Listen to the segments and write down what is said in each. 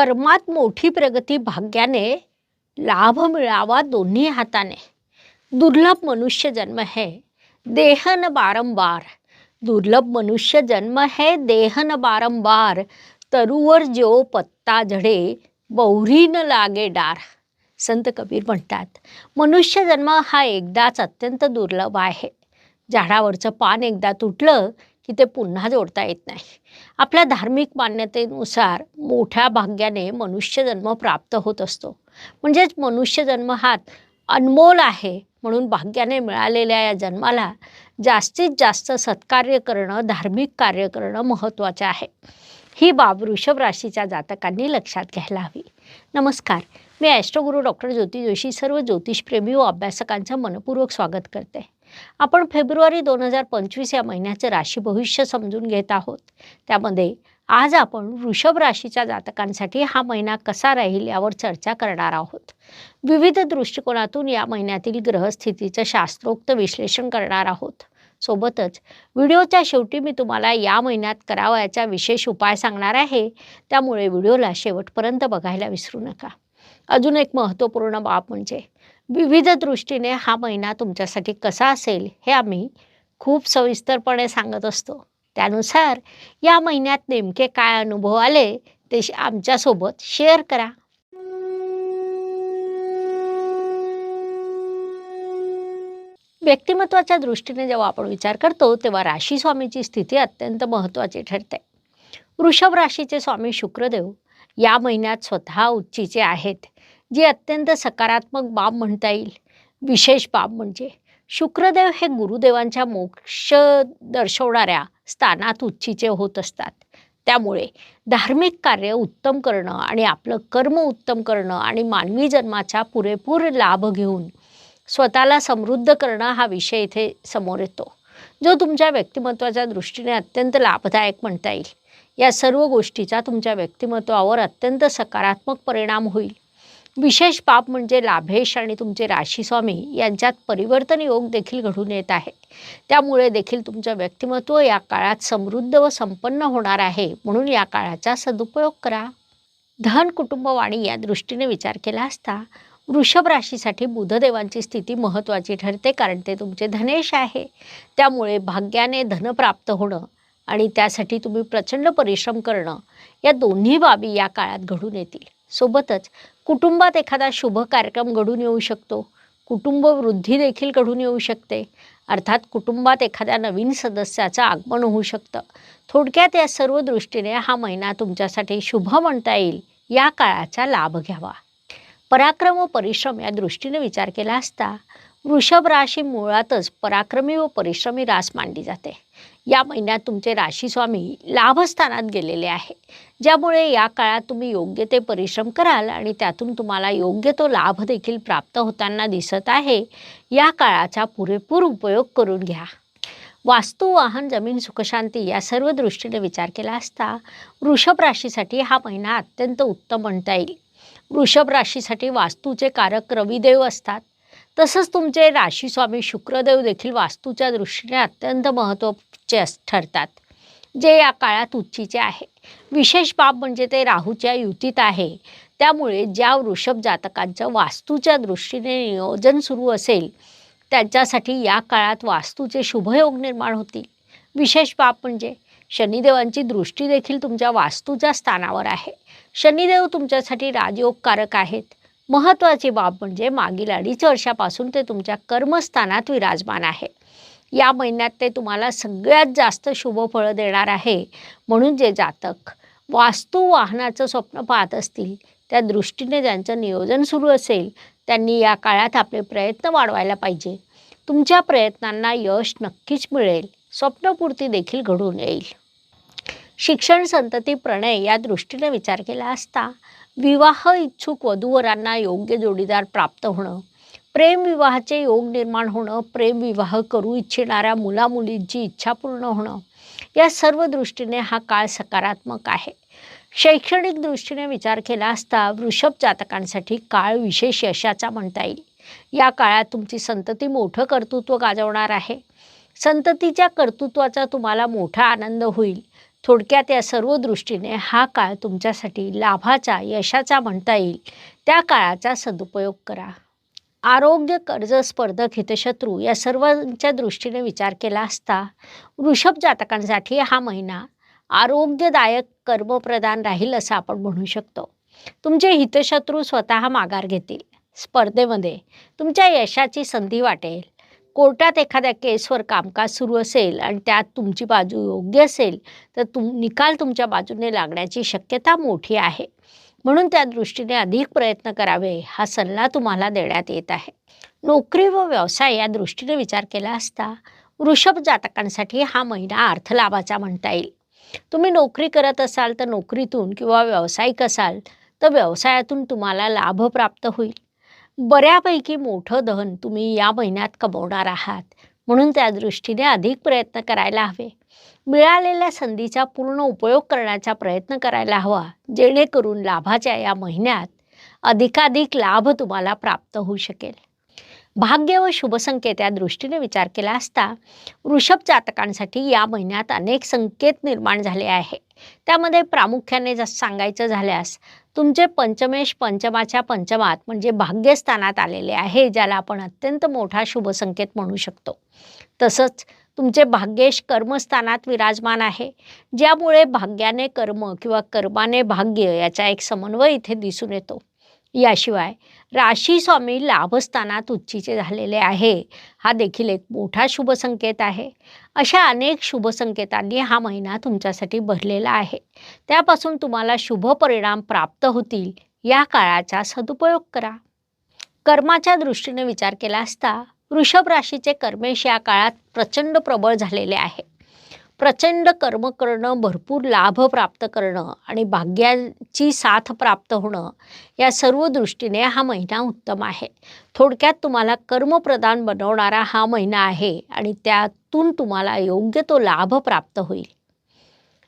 कर्मात मोठी प्रगती भाग्याने लाभ मिळावा दोन्ही हाताने. दुर्लभ मनुष्य जन्म है देहन बारंबार. दुर्लभ मनुष्य जन्म है देहन बारंबार. तरुवर जो पत्ता झडे बौरी न लागे डार. संत कबीर म्हणतात मनुष्य जन्म हा एकदाच अत्यंत दुर्लभ आहे. झाडावरचं पान एकदा तुटलं की ते पुन्हा जोडता येत नाही. आपल्या धार्मिक मान्यतेनुसार मोठ्या भाग्याने मनुष्य जन्म प्राप्त होत असतो. म्हणजेच मनुष्य जन्म हा अनमोल आहे म्हणून भाग्याने मिळालेल्या या जन्माला जास्तीत जास्त सत्कार्य करणं धार्मिक कार्य करणं महत्त्वाचं आहे. ही बाब वृषभ राशीच्या जातकांनी लक्षात घ्यायला हवी. नमस्कार. मी ॲस्ट्रोगुरू डॉक्टर ज्योती जोशी सर्व ज्योतिषप्रेमी व अभ्यासकांचं मनपूर्वक स्वागत करते. आपण फेब्रुवारी दोन हजार पंचवीस या महिन्याचं राशी भविष्य समजून घेत आहोत. त्यामध्ये आज आपण वृषभ राशीच्या जातकांसाठी हा महिना कसा राहील यावर चर्चा करणार आहोत. विविध दृष्टिकोनातून या महिन्यातील ग्रहस्थितीचं शास्त्रोक्त विश्लेषण करणार आहोत. सोबतच व्हिडिओच्या शेवटी मी तुम्हाला या महिन्यात करावयाचा विशेष उपाय सांगणार आहे. त्यामुळे व्हिडिओला शेवटपर्यंत बघायला विसरू नका. अजून एक महत्त्वपूर्ण बाब म्हणजे विविध दृष्टीने हा महिना तुमच्यासाठी कसा असेल हे आम्ही खूप सविस्तरपणे सांगत असतो. त्यानुसार या महिन्यात नेमके काय अनुभव आले ते श- आमच्यासोबत शेअर करा. व्यक्तिमत्वाच्या दृष्टीने जेव्हा आपण विचार करतो तेव्हा राशी स्वामीची स्थिती अत्यंत महत्त्वाची ठरते. वृषभ राशीचे स्वामी शुक्रदेव या महिन्यात स्वतः उच्चीचे आहेत. जी अत्यंत सकारात्मक बाब म्हणता येईल विशेष बाब म्हणजे शुक्रदेव हे गुरुदेवांच्या मोक्ष दर्शवणाऱ्या स्थानात उच्चीचे होत असतात. त्यामुळे धार्मिक कार्य उत्तम करणं आणि आपलं कर्म उत्तम करणं आणि मानवी जन्माचा पुरेपूर लाभ घेऊन स्वतःला समृद्ध करणं हा विषय इथे समोर येतो. जो तुमच्या व्यक्तिमत्वाच्या दृष्टीने अत्यंत लाभदायक म्हणता येईल. या सर्व गोष्टीचा तुमच्या व्यक्तिमत्वावर अत्यंत सकारात्मक परिणाम होईल. विशेष बाब म्हणजे लाभेश आणि तुमचे राशीस्वामी यांच्यात परिवर्तन योग देखील घडून येत आहे. त्यामुळे देखील तुमचं व्यक्तिमत्व या काळात समृद्ध व संपन्न होणार आहे. म्हणून या काळाचा सदुपयोग करा. धन कुटुंबवाणी या दृष्टीने विचार केला असता वृषभ राशीसाठी बुधदेवांची स्थिती महत्त्वाची ठरते कारण ते तुमचे धनेश आहे. त्यामुळे भाग्याने धन प्राप्त होणं आणि त्यासाठी तुम्ही प्रचंड परिश्रम करणं या दोन्ही बाबी या काळात घडून येतील. सोबतच कुटुंबात एखादा शुभ कार्यक्रम घडून येऊ शकतो. कुटुंब वृद्धी देखील घडून येऊ शकते. अर्थात कुटुंबात एखाद्या नवीन सदस्याचं आगमन होऊ शकतं. थोडक्यात या सर्व दृष्टीने हा महिना तुमच्यासाठी शुभ म्हणता येईल या काळाचा लाभ घ्यावा. पराक्रम व परिश्रम या दृष्टीने विचार केला असता वृषभ राशी मुळातच पराक्रमी व परिश्रमी रास मांडली जाते. या महिन्यात तुमचे राशीस्वामी लाभस्थानात गेलेले आहे. ज्यामुळे या काळात तुम्ही योग्य ते परिश्रम कराल आणि त्यातून तुम्हाला योग्य तो लाभ देखील प्राप्त होताना दिसत आहे. या काळाचा पुरेपूर उपयोग करून घ्या. वास्तू वाहन जमीन सुखशांती या सर्व दृष्टीने विचार केला असता वृषभ राशीसाठी हा महिना अत्यंत उत्तम म्हणता येईल. वृषभ राशीसाठी वास्तूचे कारक रविदेव असतात. तसंच तुमचे राशीस्वामी शुक्रदेव देखील वास्तूच्या दृष्टीने अत्यंत महत्त्व अस ठरतात जे या काळात उच्चीचे आहे. विशेष बाब म्हणजे ते राहूच्या युतीत आहे. त्यामुळे ज्या वृषभ जातकांचं वास्तूच्या दृष्टीने नियोजन सुरू असेल त्यांच्यासाठी या काळात वास्तूचे शुभयोग निर्माण होतील. विशेष बाब म्हणजे शनिदेवांची दृष्टी देखील तुमच्या वास्तूच्या स्थानावर आहे. शनिदेव तुमच्यासाठी राजयोगकारक आहेत. महत्त्वाची बाब म्हणजे मागील अडीच वर्षापासून ते तुमच्या कर्मस्थानात विराजमान आहे या महिन्यात ते तुम्हाला सगळ्यात जास्त शुभ फळं देणार आहे. म्हणून जे जातक वास्तू वाहनाचं स्वप्न पाहत असतील त्या दृष्टीने ज्यांचं नियोजन सुरू असेल त्यांनी या काळात आपले प्रयत्न वाढवायला पाहिजे. तुमच्या प्रयत्नांना यश नक्कीच मिळेल. स्वप्नपूर्ती देखील घडून येईल. शिक्षण संतती प्रणय या दृष्टीने विचार केला असता विवाह इच्छुक वधूवरांना योग्य जोडीदार प्राप्त होणं प्रेमविवाहाचे योग निर्माण होणं प्रेमविवाह करू इच्छिणाऱ्या मुलामुलींची इच्छा पूर्ण होणं या सर्व दृष्टीने हा काळ सकारात्मक आहे. शैक्षणिक दृष्टीने विचार केला असता वृषभ जातकांसाठी काळ विशेष यशाचा म्हणता येईल. या काळात तुमची संतती मोठं कर्तृत्व गाजवणार आहे. संततीच्या कर्तृत्वाचा तुम्हाला मोठा आनंद होईल. थोडक्यात या सर्व दृष्टीने हा काळ तुमच्यासाठी लाभाचा यशाचा म्हणता येईल. त्या काळाचा सदुपयोग करा. आरोग्य कर्ज स्पर्धक हितशत्रू या सर्वांच्या दृष्टीने विचार केला असता वृषभ जातकांसाठी हा महिना आरोग्यदायक कर्मप्रदान राहील असं आपण म्हणू शकतो. तुमचे हितशत्रू स्वतः माघार घेतील. स्पर्धेमध्ये तुमच्या यशाची संधी वाटेल. कोर्टात एखाद्या केसवर कामकाज सुरू असेल आणि त्यात तुमची बाजू योग्य असेल तर तुम निकाल तुमच्या बाजूने लागण्याची शक्यता मोठी आहे. म्हणून त्या दृष्टीने अधिक प्रयत्न करावे हा सल्ला तुम्हाला देण्यात येत आहे. नोकरी व व्यवसाय या दृष्टीने विचार केला असता वृषभ जातकांसाठी हा महिना अर्थलाभाचा म्हणता येईल. तुम्ही नोकरी करत असाल तर नोकरीतून किंवा व्यावसायिक असाल तर व्यवसायातून तुम्हाला लाभ प्राप्त होईल. बऱ्यापैकी मोठं धन तुम्ही या महिन्यात कमवणार आहात. म्हणून त्या दृष्टीने अधिक प्रयत्न करायला हवे. मिळालेल्या संधीचा पूर्ण उपयोग करण्याचा प्रयत्न करायला हवा जेणेकरून लाभाच्या या महिन्यात अधिकाधिक लाभ तुम्हाला प्राप्त होऊ शकेल. भाग्य व शुभसंकेत या दृष्टीने विचार केला असता वृषभ जातकांसाठी या महिन्यात अनेक संकेत निर्माण झाले आहे त्यामध्ये प्रामुख्याने जसं सांगायचं झाल्यास तुमचे पंचमेश पंचमाच्या पंचमात म्हणजे भाग्यस्थानात आलेले आहे ज्याला आपण अत्यंत मोठा शुभसंकेत म्हणू शकतो. तसंच तुमचे भाग्येश कर्मस्थानात विराजमान आहे. ज्यामुळे भाग्याने कर्म किंवा कर्माने भाग्य याचा एक समन्वय इथे दिसून येतो. याशिवाय राशी स्वामी लाभस्थानात उच्चीचे झालेले आहे. हा देखील एक मोठा शुभसंकेत आहे. अशा अनेक शुभसंकेतांनी हा महिना तुमच्यासाठी भरलेला आहे. त्यापासून तुम्हाला शुभ परिणाम प्राप्त होतील या काळाचा सदुपयोग करा. कर्माच्या दृष्टीने विचार केला असता वृषभ राशीचे कर्मेश या काळात प्रचंड प्रबळ झालेले आहे. प्रचंड कर्म करणं भरपूर लाभ प्राप्त करणं आणि भाग्याची साथ प्राप्त होणं या सर्व दृष्टीने हा महिना उत्तम आहे. थोडक्यात तुम्हाला कर्मप्रदान बनवणारा हा महिना आहे आणि त्यातून तुम्हाला योग्य तो लाभ प्राप्त होईल.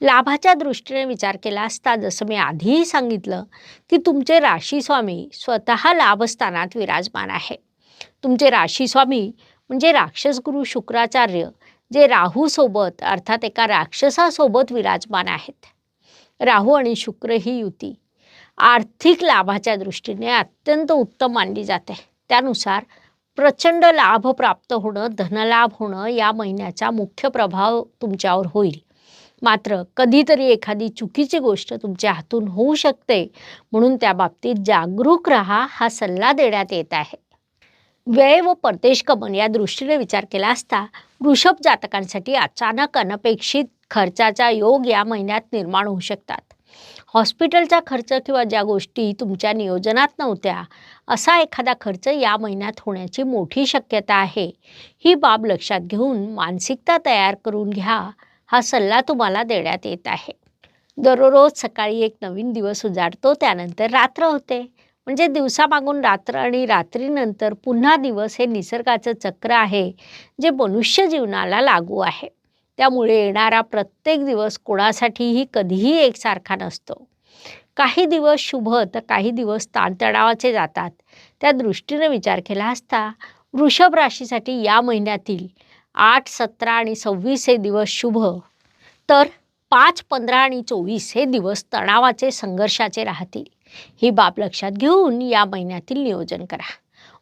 लाभाच्या दृष्टीने विचार केला असता जसं मी आधीही सांगितलं की तुमचे राशीस्वामी स्वतः लाभस्थानात विराजमान आहे. तुमचे राशीस्वामी म्हणजे राक्षसगुरू शुक्राचार्य जे राहूसोबत अर्थात एका राक्षसासोबत विराजमान आहेत. राहू आणि शुक्र ही युती आर्थिक लाभाच्या दृष्टीने अत्यंत उत्तम मानली जाते. त्यानुसार प्रचंड लाभ प्राप्त होणं धनलाभ होणं या महिन्याचा मुख्य प्रभाव तुमच्यावर होईल. मात्र कधीतरी एखादी चुकीची गोष्ट तुमच्या हातून होऊ शकते म्हणून त्या बाबतीत जागरूक राहा हा सल्ला देण्यात येत आहे. व्यय व परदेश गमन या दृष्टीने विचार केला असता वृषभ जातकांसाठी अचानक अनपेक्षित खर्चाचा योग या महिन्यात निर्माण होऊ शकतात. हॉस्पिटलचा खर्च किंवा ज्या गोष्टी तुमच्या नियोजनात नव्हत्या असा एखादा खर्च या महिन्यात होण्याची मोठी शक्यता आहे. ही बाब लक्षात घेऊन मानसिकता तयार करून घ्या हा सल्ला तुम्हाला देण्यात येत आहे. दररोज सकाळी एक नवीन दिवस उजाडतो त्यानंतर रात्र होते. म्हणजे दिवसामागून रात्र आणि रात्रीनंतर पुन्हा दिवस हे निसर्गाचं चक्र आहे जे मनुष्य जीवनाला लागू आहे. त्यामुळे येणारा प्रत्येक दिवस कोणासाठीही कधीही एकसारखा नसतो. काही दिवस शुभ तर काही दिवस ताणतणावाचे जातात. त्या दृष्टीने विचार केला असता वृषभ राशीसाठी या महिन्यातील आठ सतरा आणि सव्वीस हे दिवस शुभ तर पाच पंधरा आणि चोवीस हे दिवस तणावाचे संघर्षाचे राहतील. ही बाब लक्षात घेऊन या महिन्यातील नियोजन करा.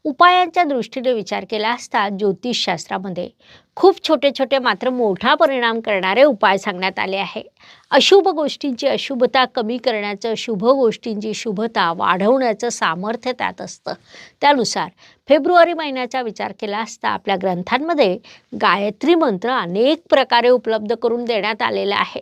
उपायांच्या दृष्टीने विचार केला असता ज्योतिषशास्त्रामध्ये खूप छोटे छोटे मात्र मोठा परिणाम करणारे उपाय सांगण्यात आले आहे. अशुभ गोष्टींची अशुभता कमी करण्याचं शुभ गोष्टींची शुभता वाढवण्याचं सामर्थ्य त्यात असतं. त्यानुसार फेब्रुवारी महिन्याचा विचार केला असता आपल्या ग्रंथांमध्ये गायत्री मंत्र अनेक प्रकारे उपलब्ध करून देण्यात आलेला आहे.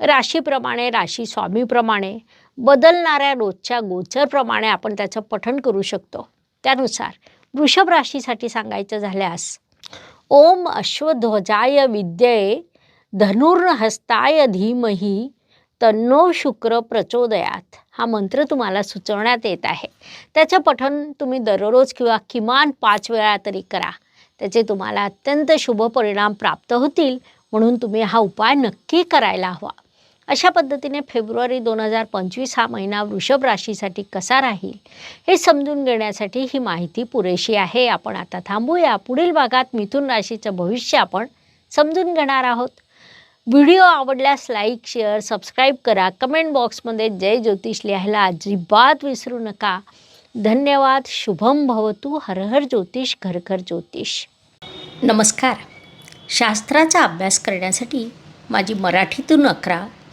राशीप्रमाणे राशी स्वामीप्रमाणे बदलणाऱ्या रोजच्या गोचरप्रमाणे आपण त्याचं पठण करू शकतो. त्यानुसार वृषभ राशीसाठी सांगायचं झाल्यास ओम अश्वध्वजाय विद्ये धनुर्हस्ताय धीमही तन्नो शुक्र प्रचोदयात. हा मंत्र तुम्हाला सुचवण्यात येत आहे. त्याचं पठण तुम्ही दररोज किंवा किमान पाच वेळा तरी करा. त्याचे तुम्हाला अत्यंत शुभ परिणाम प्राप्त होतील म्हणून तुम्ही हा उपाय नक्की करायला हवा. अशा पद्धतीने फेब्रुवारी दोन हजार पंचवीस हा महिना वृषभ राशीसाठी कसा राहील हे समजून घेण्यासाठी ही माहिती पुरेशी आहे. आपण आता थांबूया. पुढील भागात मिथुन राशीचं भविष्य आपण समजून घेणार आहोत. व्हिडिओ आवडल्यास लाईक शेअर सबस्क्राईब करा. कमेंट बॉक्समध्ये जय ज्योतिष लिहायला अजिबात विसरू नका. धन्यवाद. शुभम भवतु. हर हर ज्योतिष घर घर ज्योतिष. नमस्कार. शास्त्राचा अभ्यास करण्यासाठी माझी मराठीतून अकरा